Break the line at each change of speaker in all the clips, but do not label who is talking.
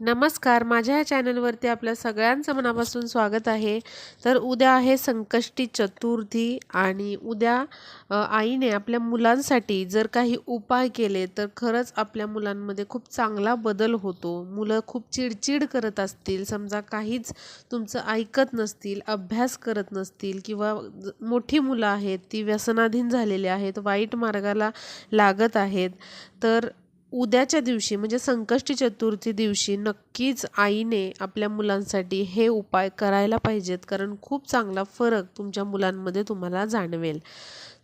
नमस्कार. माझ्या या चॅनलवरती आपल्या सगळ्यांचं मनापासून स्वागत आहे. तर उद्या आहे संकष्टी चतुर्थी आणि उद्या आईने आपल्या मुलांसाठी जर काही उपाय केले तर खरंच आपल्या मुलांमध्ये खूप चांगला बदल होतो. मुलं खूप चिडचिड करत असतील. समजा काहीच तुमचं ऐकत नसतील अभ्यास करत नसतील किंवा ज- मोठी मुलं आहेत ती व्यसनाधीन झालेली आहेत वाईट मार्गाला लागत आहेत. तर उद्याच्या दिवशी म्हणजे संकष्टी चतुर्थी दिवशी नक्कीच आईने आपल्या मुलांसाठी हे उपाय करायला पाहिजेत कारण खूप चांगला फरक तुमच्या मुलांमध्ये तुम्हाला जाणवेल.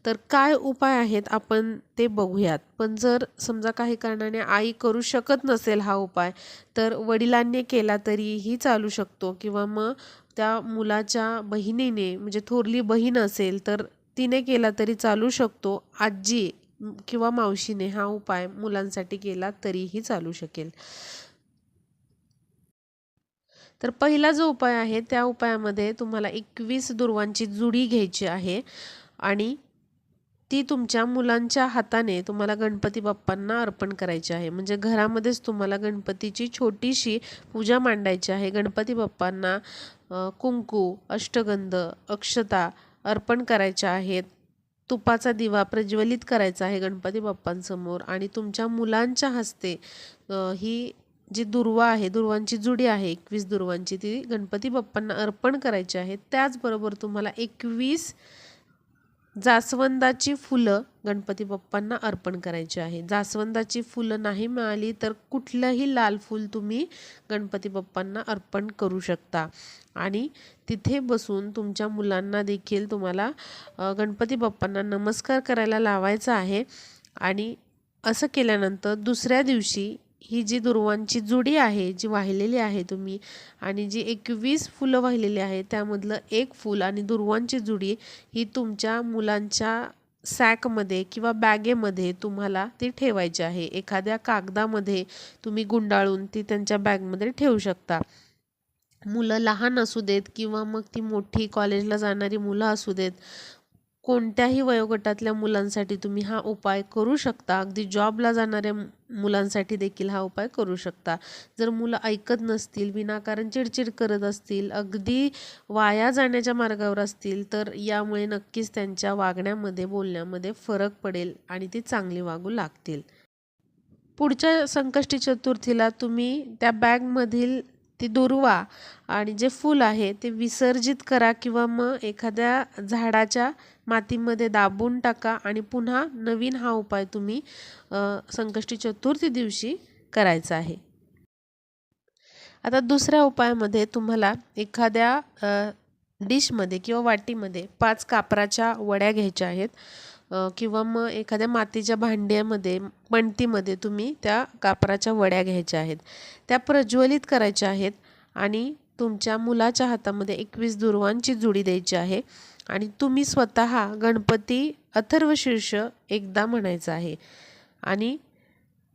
तर काय उपाय आहेत आपण ते बघूयात. पण जर समजा काही कारणाने आई करू शकत नसेल हा उपाय तर वडिलांनी केला तरीही चालू शकतो. किंवा मग त्या मुलाच्या बहिणीने म्हणजे थोरली बहीण असेल तर तिने केला तरी चालू शकतो. आजी किंवा मावशीने हा उपाय मुलांसाठी केला तरीही चालू शकेल. तर पहिला जो उपाय आहे त्या उपायामध्ये तुम्हाला एकवीस दुर्वांची जुडी घ्यायची आहे आणि ती तुमच्या मुलांच्या हाताने तुम्हाला गणपती बाप्पांना अर्पण करायची आहे. म्हणजे घरामध्येच तुम्हाला गणपतीची छोटीशी पूजा मांडायची आहे. गणपती बाप्पांना कुंकू अष्टगंध अक्षता अर्पण करायच्या आहेत. तुपाचा दिवा प्रज्वलित करायचा आहे गणपती बाप्पांसमोर आणि तुमच्या मुलांच्या हस्ते ही जी दुर्वा आहे दुर्वांची जुडी आहे एकवीस दुर्वांची ती गणपती बाप्पांना अर्पण करायची आहे. त्याचबरोबर तुम्हाला एकवीस जास्वंदाची फुलं गणपती बाप्पांना अर्पण करायची आहे. जास्वंदाची फुलं नाही मिळाली तर कुठलंही लाल फूल तुम्ही गणपती बाप्पांना अर्पण करू शकता. आणि तिथे बसून तुमच्या मुलांना देखील तुम्हाला गणपती बाप्पांना नमस्कार करायला लावायचा आहे. आणि असं केल्यानंतर दुसऱ्या दिवशी ही जी दुर्वांची जुडी आहे जी वाहिलेली आहे तुम्ही आणि जी एकवीस फुलं वाहिलेली आहे त्यामधलं एक फूल आणि दुर्वांची जुडी ही तुमच्या मुलांच्या सॅकमध्ये किंवा बॅगेमध्ये तुम्हाला ती ठेवायची आहे. एखाद्या कागदामध्ये तुम्ही गुंडाळून ती त्यांच्या बॅगमध्ये ठेवू शकता. मुलं लहान असू देत किंवा मग ती मोठी कॉलेजला जाणारी मुलं असू देत कोणत्याही वयोगटातल्या मुलांसाठी तुम्ही हा उपाय करू शकता. अगदी जॉबला जाणाऱ्या मुलांसाठी देखील हा उपाय करू शकता. जर मुलं ऐकत नसतील विनाकारण चिडचिड करत असतील अगदी वाया जाण्याच्या मार्गावर असतील तर यामुळे नक्कीच त्यांच्या वागण्यामध्ये बोलण्यामध्ये फरक पडेल आणि ते चांगली वागू लागतील. पुढच्या संकष्टी चतुर्थीला तुम्ही त्या बॅगमधील ती दुर्वा आणि जे फूल आहे ते विसर्जित करा किंवा मग एखाद्या झाडाच्या मातीमध्ये दाबून टाका आणि पुन्हा नवीन हा उपाय तुम्ही संकष्टी चतुर्थी दिवशी करायचा आहे. आता दुसऱ्या उपायामध्ये तुम्हाला एखाद्या डिशमध्ये किंवा वाटीमध्ये पाच कापराच्या वड्या घ्यायच्या आहेत. किंवा मग एखाद्या मातीच्या भांड्यामध्ये पणतीमध्ये तुम्ही त्या कापराच्या वड्या घ्यायच्या आहेत. त्या प्रज्वलित करायच्या आहेत आणि तुमच्या मुलाच्या हातामध्ये एकवीस दुर्वांची जुडी द्यायची आहे आणि तुम्ही स्वतः गणपती अथर्वशीर्ष एकदा म्हणायचं आहे. आणि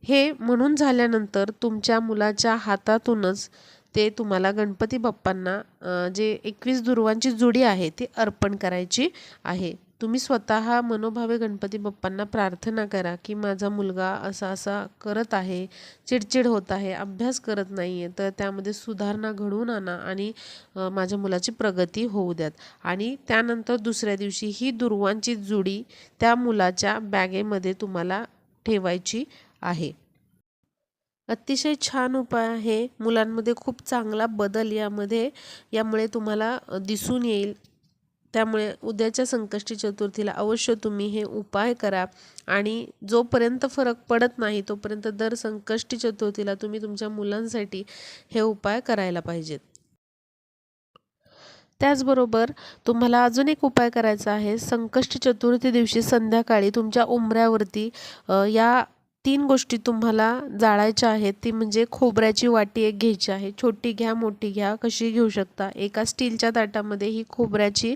हे म्हणून झाल्यानंतर तुमच्या मुलाच्या हातातूनच ते तुम्हाला गणपती बाप्पांना जे एकवीस दुर्वांची जुडी आहे ती अर्पण करायची आहे. तुम्ही स्वतः मनोभावे गणपती बाप्पांना प्रार्थना करा की माझा मुलगा असा असा करत आहे चिडचिड होत आहे अभ्यास करत नाही आहे तर त्यामध्ये सुधारणा घडवून आणा आणि माझ्या मुलाची प्रगती होऊ द्यात. आणि त्यानंतर दुसऱ्या दिवशी ही दुर्वांची जुडी त्या मुलाच्या बॅगेमध्ये तुम्हाला ठेवायची आहे. अतिशय छान उपाय आहे. मुलांमध्ये खूप चांगला बदल यामध्ये यामुळे तुम्हाला दिसून येईल. त्यामुळे उद्याच्या संकष्टी चतुर्थीला अवश्य तुम्ही हे उपाय करा. आणि जोपर्यंत फरक पडत नाही तोपर्यंत दर संकष्टी चतुर्थीला तुम्ही तुमच्या मुलांसाठी हे उपाय करायला पाहिजेत. त्याचबरोबर तुम्हाला अजून एक उपाय करायचा आहे. संकष्टी चतुर्थी दिवशी संध्याकाळी तुमच्या उंबऱ्यावरती या तीन गोष्टी तुम्हाला जाळायच्या आहेत. ती म्हणजे खोबऱ्याची वाटी एक घ्यायची आहे. छोटी घ्या मोठी घ्या कशी घेऊ शकता? एका स्टीलच्या ताटामध्ये ही खोबऱ्याची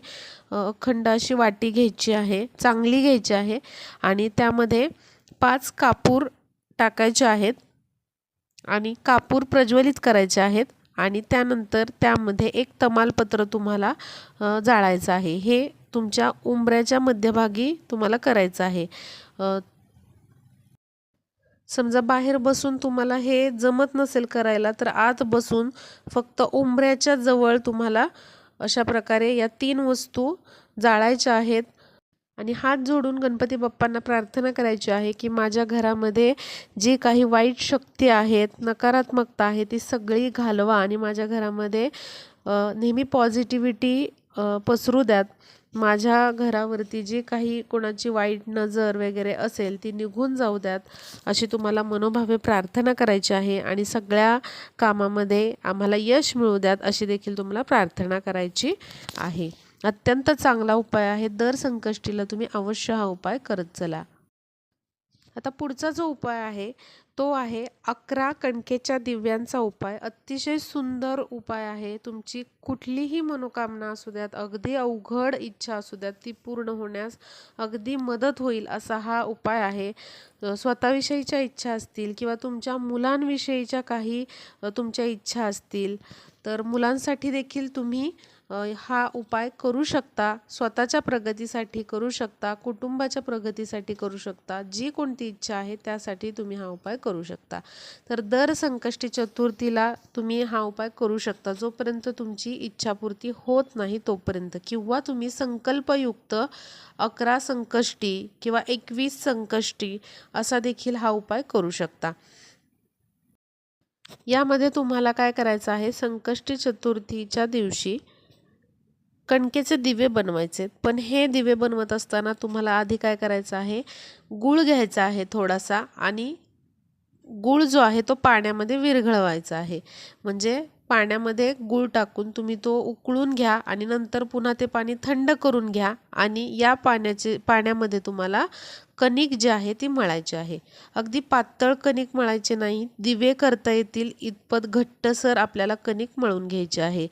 अखंड अशी वाटी घ्यायची आहे. चांगली घ्यायची आहे. आणि त्यामध्ये पाच कापूर टाकायचे आहेत. आणि कापूर प्रज्वलित करायचे आहेत. आणि त्यानंतर त्यामध्ये एक तमालपत्र तुम्हाला जाळायचं आहे. हे तुमच्या उंबऱ्याच्या मध्यभागी तुम्हाला करायचं आहे. समजा बाहेर बसून तुम्हाला हे जमत नसेल करायला तर आत बसून फक्त उंबऱ्याच्या जवळ तुम्हाला अशा प्रकारे या तीन वस्तू जाळायच्या आहेत. आणि हात जोडून गणपती बाप्पांना प्रार्थना करायची आहे की माझ्या घरामध्ये जी काही वाईट शक्ती आहेत नकारात्मकता आहे ती सगळी घालवा आणि माझ्या घरामध्ये नेहमी पॉझिटिव्हिटी पसरू द्यात. माझ्या घरावरती जी काही कोणाची वाईट नजर वगैरे असेल ती निघून जाऊ द्यात अशी तुम्हाला मनोभावे प्रार्थना करायची आहे आणि सगळ्या कामामध्ये आम्हाला यश मिळू द्यात अशी देखील तुम्हाला प्रार्थना करायची आहे. अत्यंत चांगला उपाय आहे. दर संकष्टीला तुम्ही अवश्य हा उपाय करत चला. आता पुढचा जो उपाय आहे तो आहे अकरा कणकेच्या दिव्यांचा उपाय. अतिशय सुंदर उपाय आहे. तुमची कुठलीही मनोकामना असू द्यात अगदी अवघड इच्छा असू द्यात ती पूर्ण होण्यास अगदी मदत होईल असा हा उपाय आहे. स्वतःविषयीच्या इच्छा असतील किंवा तुमच्या मुलांविषयीच्या काही तुमच्या इच्छा असतील तर मुलांसाठी देखील तुम्ही हा उपाय करू शकता स्वतःच्या प्रगतीसाठी करू शकता कुटुंबाच्या प्रगतीसाठी करू शकता जी कोणती इच्छा आहे त्यासाठी तुम्ही हा उपाय करू शकता. तर दर संकष्टी चतुर्थीला तुम्ही हा उपाय करू शकता जोपर्यंत तुमची इच्छापूर्ती होत नाही तोपर्यंत. किंवा तुम्ही संकल्पयुक्त अकरा संकष्टी किंवा एकवीस संकष्टी असा देखील हा उपाय करू शकता. यामध्ये तुम्हाला काय करायचं आहे संकष्टी चतुर्थीच्या दिवशी कणकेचे दिवे बनवायचे. पण हे दिवे बनवत असताना तुम्हाला आधी काय करायचं आहे? गूळ घ्यायचा आहे थोडासा आणि गूळ जो आहे तो पाण्यामध्ये विरघळवायचा आहे. म्हणजे पाण्यामध्ये गूळ टाकून तुम्ही तो उकळून घ्या आणि नंतर पुन्हा ते पाणी थंड करून घ्या आणि या पाण्याचे पाण्यामध्ये तुम्हाला कणिक जे आहे ती मळायची आहे. अगदी पातळ कणिक मळायचे नाही. दिवे करता येतील इतपत घट्टसर आपल्याला कणिक मळून घ्यायचे आहे.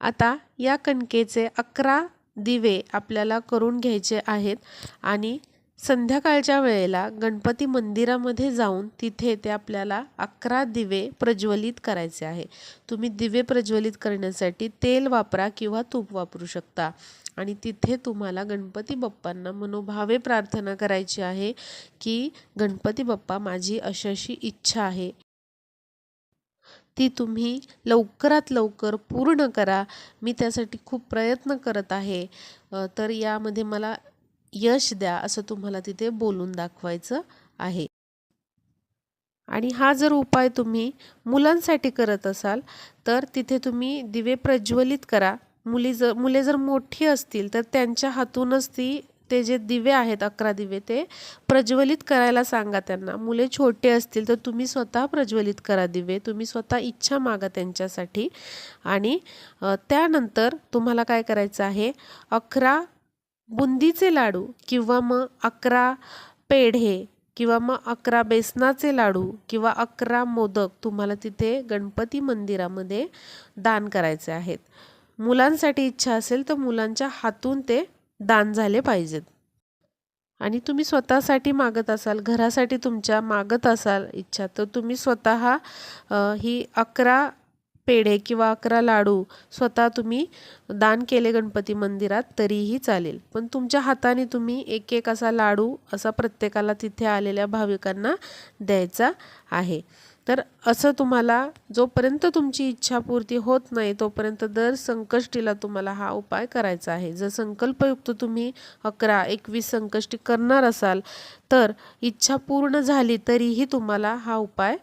आता या कणकेचे अकरा दिवे आपल्याला करून घ्यायचे आहेत आणि संध्याकाळच्या वेळेला गणपती मंदिरामध्ये जाऊन तिथे ते आपल्याला अकरा दिवे प्रज्वलित करायचे आहे. तुम्ही दिवे प्रज्वलित करण्यासाठी तेल वापरा किंवा तूप वापरू शकता. आणि तिथे तुम्हाला गणपती बाप्पांना मनोभावे प्रार्थना करायची आहे की गणपती बाप्पा माझी अशी अशी इच्छा आहे. ती तुम्ही लवकरात लवकर पूर्ण करा. मी त्यासाठी खूप प्रयत्न करत आहे. तर यामध्ये मला यश द्या असं तुम्हाला तिथे बोलून दाखवायचं आहे. आणि हा जर उपाय तुम्ही मुलांसाठी करत असाल तर तिथे तुम्ही दिवे प्रज्वलित करा. मुली जर मुले जर मोठी असतील तर त्यांच्या हातूनच ती ते जे दिवे आहेत अकरा दिवे ते प्रज्वलित करायला सांगा त्यांना. मुले छोटे असतील तर तुम्ही स्वतः प्रज्वलित करा दिवे. तुम्ही स्वतः इच्छा मागा त्यांच्यासाठी. आणि त्यानंतर तुम्हाला काय करायचं आहे? अकरा बुंदीचे लाडू किंवा मग अकरा पेढे किंवा मग अकरा बेसनाचे लाडू किंवा अकरा मोदक तुम्हाला तिथे गणपती मंदिरामध्ये दान करायचे आहेत. मुलांसाठी इच्छा असेल तर मुलांच्या हातून ते दान झाले पाहिजेत. आणि तुम्ही स्वतःसाठी मागत असाल घरासाठी तुमच्या मागत असाल इच्छा तर तुम्ही स्वतः ही अकरा पेढे किंवा अकरा लाडू स्वतः तुम्ही दान केले गणपती मंदिरात तरीही चालेल. पण तुमच्या हाताने तुम्ही एक एक असा लाडू असा प्रत्येकाला तिथे आलेल्या भाविकांना द्यायचा आहे. तर असं तुम्हाला जोपर्यंत तुमची इच्छापूर्ती होत नाही तोपर्यंत दर संकष्टीला तुम्हाला हा उपाय करायचा आहे. जर संकल्पयुक्त तुम्ही अकरा एकवीस संकष्टी करणार असाल तर इच्छा पूर्ण झाली तरीही तुम्हाला हा उपाय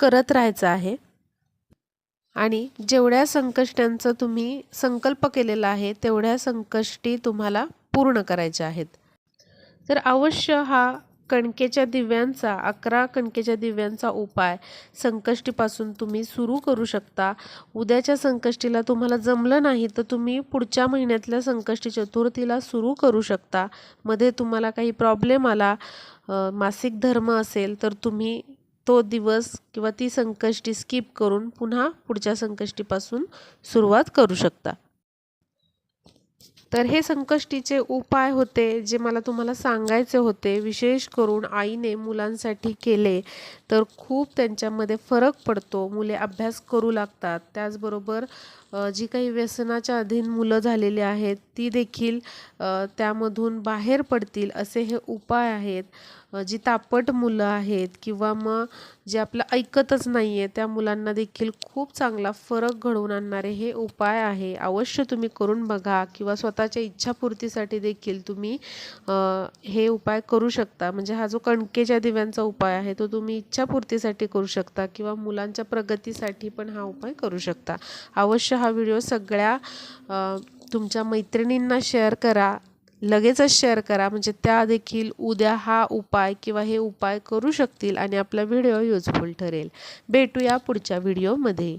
करत राहायचा आहे. आणि जेवढ्या संकष्ट्यांचं तुम्ही संकल्प केलेला आहे तेवढ्या संकष्टी तुम्हाला पूर्ण करायच्या आहेत. तर अवश्य हा कणकेच्या दिव्यांचा अकरा कणकेच्या दिव्यांचा उपाय संकष्टीपासून तुम्ही सुरू करू शकता. उद्याच्या संकष्टीला तुम्हाला जमलं नाही तर तुम्ही पुढच्या महिन्यातल्या संकष्टी चतुर्थीला सुरू करू शकता. मध्ये तुम्हाला काही प्रॉब्लेम आला मासिक धर्म असेल तर तुम्ही तो दिवस किंवा ती संकष्टी स्किप करून पुन्हा पुढच्या संकष्टीपासून सुरुवात करू शकता. तर हे संकष्टीचे उपाय होते जे मला तुम्हाला सांगायचे होते. विशेष करून आईने मुलांसाठी केले तर खूप त्यांच्यामध्ये फरक पडतो. मुले अभ्यास करू लागतात. त्याचबरोबर जी काही व्यसनाच्या अधीन मुलं झालेली आहेत ती देखील त्यामधून बाहेर पडतील असे हे उपाय आहेत. जी तापट मुलं आहेत किंवा मग जे आपलं ऐकतच नाही आहे त्या मुलांना देखील खूप चांगला फरक घडवून आणणारे हे उपाय आहे. अवश्य तुम्ही करून बघा किंवा स्वतःच्या इच्छापूर्तीसाठी देखील तुम्ही हे उपाय करू शकता. म्हणजे हा जो कणकेच्या दिव्यांचा उपाय आहे तो तुम्ही इच्छापूर्तीसाठी करू शकता किंवा मुलांच्या प्रगतीसाठी पण हा उपाय करू शकता. अवश्य हा व्हिडिओ सगळ्या तुमच्या मैत्रिणींना शेअर करा. लगेचच शेअर करा. म्हणजे त्या देखील उद्या हा उपाय किंवा हे उपाय करू शकतील आणि आपला व्हिडिओ युजफुल ठरेल. भेटूया पुढच्या व्हिडिओमध्ये